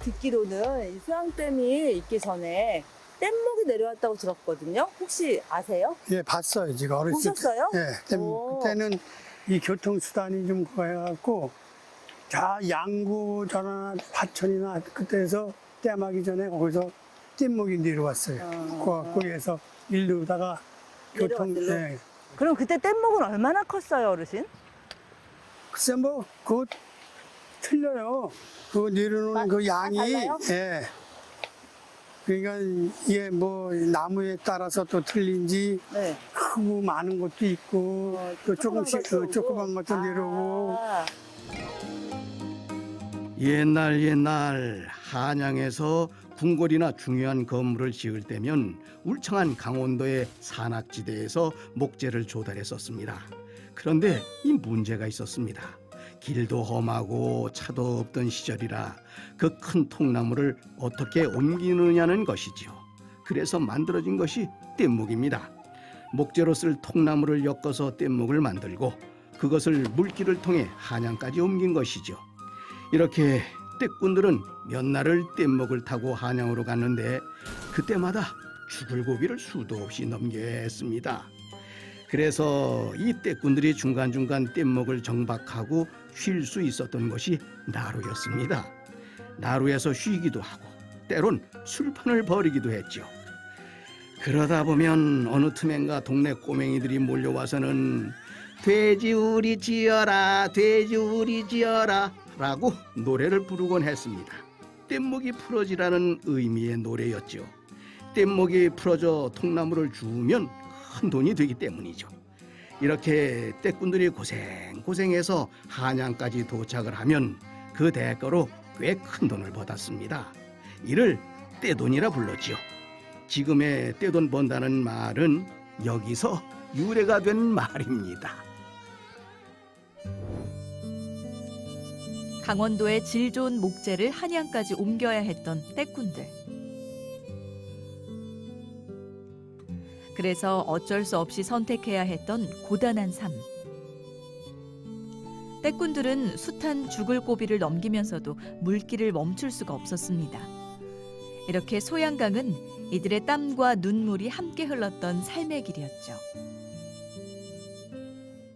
듣기로는 이 수양댐이 있기 전에 뗏목이 내려왔다고 들었거든요. 혹시 아세요? 예, 봤어요, 지금 어렸을 때. 보셨어요? 예. 그때는 이 교통수단이 좀 그래갖고, 자, 양구 전화 화천이나 그때에서 댐하기 전에 거기서 뗏목이 내려왔어요. 아. 그, 거기에서 일루다가 교통? 예. 그럼 그때 뗏목은 얼마나 컸어요, 어르신? 글쎄 뭐, 그거 틀려요. 그 내려놓는 마- 그다 양이, 달라요? 예. 그러니까 이게 뭐 나무에 따라서 또 틀린지 네. 크고 많은 것도 있고 어, 또 조금씩 것도 그 오고. 조그만 것도 내려오고 아, 옛날 옛날 한양에서 궁궐이나 중요한 건물을 지을 때면 울창한 강원도의 산악지대에서 목재를 조달했었습니다. 그런데 이 문제가 있었습니다. 길도 험하고 차도 없던 시절이라 그 큰 통나무를 어떻게 옮기느냐는 것이지요. 그래서 만들어진 것이 뗏목입니다. 목재로 쓸 통나무를 엮어서 뗏목을 만들고 그것을 물길을 통해 한양까지 옮긴 것이죠. 이렇게 떼꾼들은 몇 날을 뗏목을 타고 한양으로 갔는데 그때마다 죽을 고비를 수도 없이 넘겨야 했습니다. 그래서 이 떼꾼들이 중간중간 뗏목을 정박하고 쉴 수 있었던 것이 나루였습니다. 나루에서 쉬기도 하고 때론 술판을 벌이기도 했죠. 그러다 보면 어느 틈엔가 동네 꼬맹이들이 몰려와서는 돼지 우리 지어라 돼지 우리 지어라 라고 노래를 부르곤 했습니다. 뗏목이 풀어지라는 의미의 노래였죠. 뗏목이 풀어져 통나무를 주우면 큰 돈이 되기 때문이죠. 이렇게 떼꾼들이 고생 고생해서 한양까지 도착을 하면 그 대가로 꽤 큰 돈을 받았습니다. 이를 떼돈이라 불렀지요. 지금의 떼돈 번다는 말은 여기서 유래가 된 말입니다. 강원도의 질 좋은 목재를 한양까지 옮겨야 했던 떼꾼들. 그래서 어쩔 수 없이 선택해야 했던 고단한 삶. 떼꾼들은 숱한 죽을 고비를 넘기면서도 물길을 멈출 수가 없었습니다. 이렇게 소양강은 이들의 땀과 눈물이 함께 흘렀던 삶의 길이었죠.